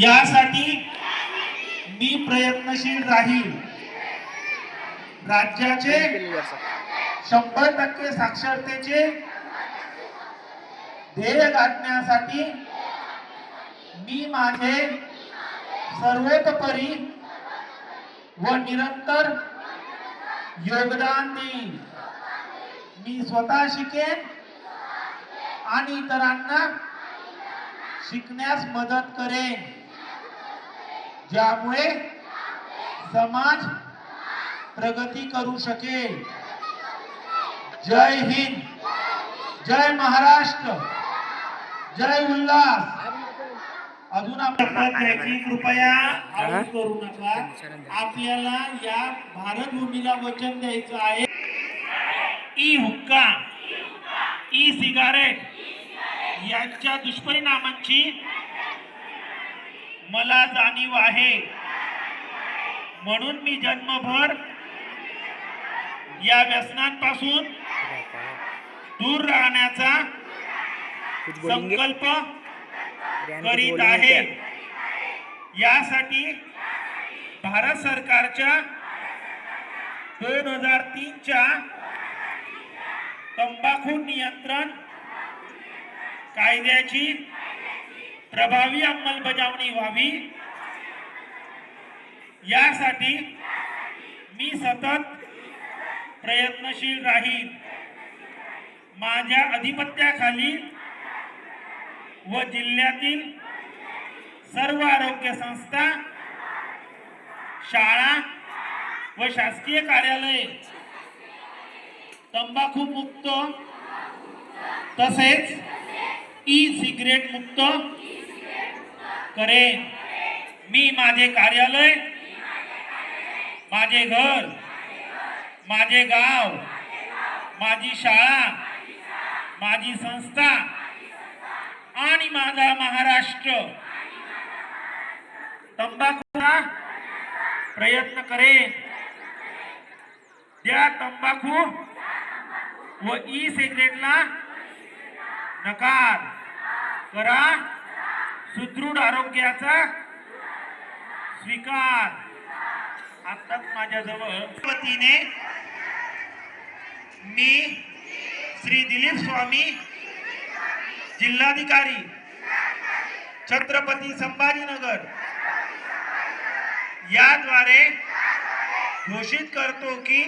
यासाठी मी प्रयत्नशील राहील. राज्याचे शंभर टक्के साक्षरतेचे ध्येय गाठण्यासाठी मी माझे सर्वोतपरी व निरंतर योगदान देईन. मी स्वतः शिकेन आणि इतरांना शिकण्यास मदत करेन. ज्यामुळे समाज प्रगती करू शकेल. जय हिंद. जय महाराष्ट्र. जय उल्हास. अजून आपण घ्यायची कृपया आवाज करू नका. आपल्याला या भारत भूमीला वचन द्यायचं आहे. ई हुक्का ई सिगारेट यांच्या दुष्परिणामांची मला जाणीव आहे. म्हणून मी जन्मभर या व्यसनांपासून दूर राहण्याचा संकल्प करीत आहे. यासाठी भारत सरकारच्या दोन हजार तीनच्या तंबाखू नियंत्रण कायद्याची प्रभावी अंमलबजावणी व्हावी. यासाठी मी सतत प्रयत्नशील राहील माझ्या अधिपत्याखाली व जिल्ह्यातील सर्व आरोग्य संस्था शाळा व शासकीय कार्यालय तंबाखू मुक्त तसेच ई सिगरेट मुक्त करेन. मी माझे कार्यालय माझे घर माझे गाव माझी शाळा माझी संस्था आणि माझा महाराष्ट्र. तंबाखूचा प्रयत्न करेन. त्या तंबाखू व ई सिगरेटला नकार करा. सुदृढ आरोग्याचा स्वीकार. आताच माझ्याजवळ वतीने मी श्री दिलीप स्वामी जिल्हाधिकारी छत्रपती संभाजीनगर याद्वारे घोषित करतो की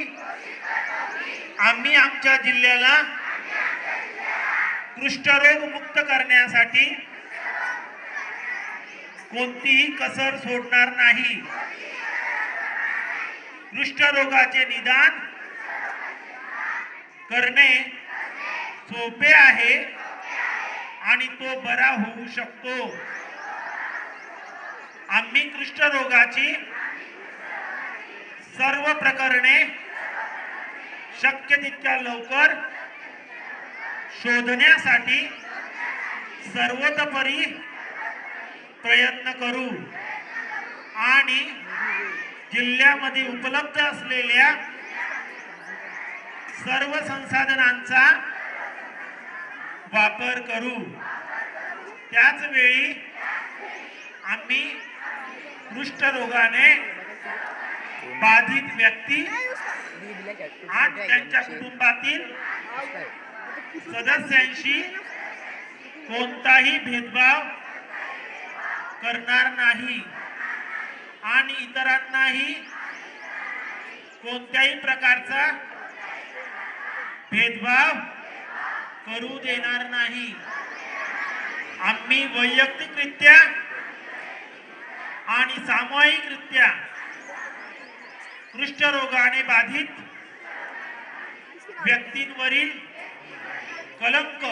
आम्ही आमच्या जिल्ह्याला कुष्ठरोग मुक्त करण्यासाठी कोणतीही कसर सोडणार नाही. कुष्ठरोगाचे निदान करणे सोपे आहे आणि तो बरा होऊ शकतो. आम्ही कुष्ठरोगाची सर्व प्रकरणे शक्य तितक्या लवकर शोधण्यासाठी सर्वतोपरी प्रयत्न करू. आणि जिल्ह्यामध्ये उपलब्ध असलेल्या सर्व संसाधनांचा वापर करू. त्याच वेळी आम्ही कुष्ठरोगाने बाधित व्यक्ती आणि त्यांच्या कुटुंबातील सदस्यांशी कोणताही भेदभाव करणार नाही. आणि इतरांनाही कोणत्याही प्रकारचा भेदभाव करू देणार नाही. आम्ही वैयक्तिकरित्या आणि सामूहिकरित्या कुष्ठरोगाने बाधित व्यक्तींवरील कलंक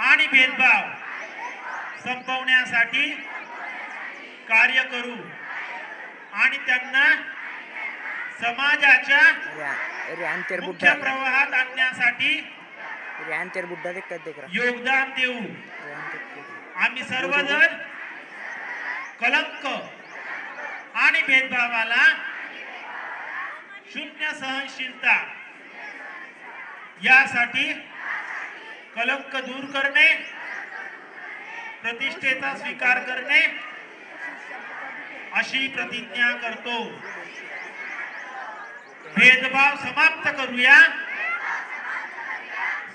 आणि भेदभाव संपवण्यासाठी कार्य करू. आणि त्यांना समाजाच्या मुख्य प्रवाहात आणण्यासाठी योगदान देऊ. आम्ही सर्वजण कलंक आणि भेदभावाला शून्य सहनशीलता यासाठी कलंक दूर करणे प्रतिष्ठेचा स्वीकार करणे अशी प्रतिज्ञा करतो. भेदभाव समाप्त करूया.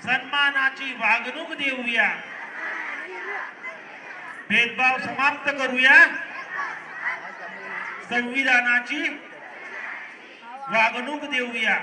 सन्मानाची वागणूक देऊया. भेदभाव समाप्त करूया. संविधानाची वागणूक देऊया.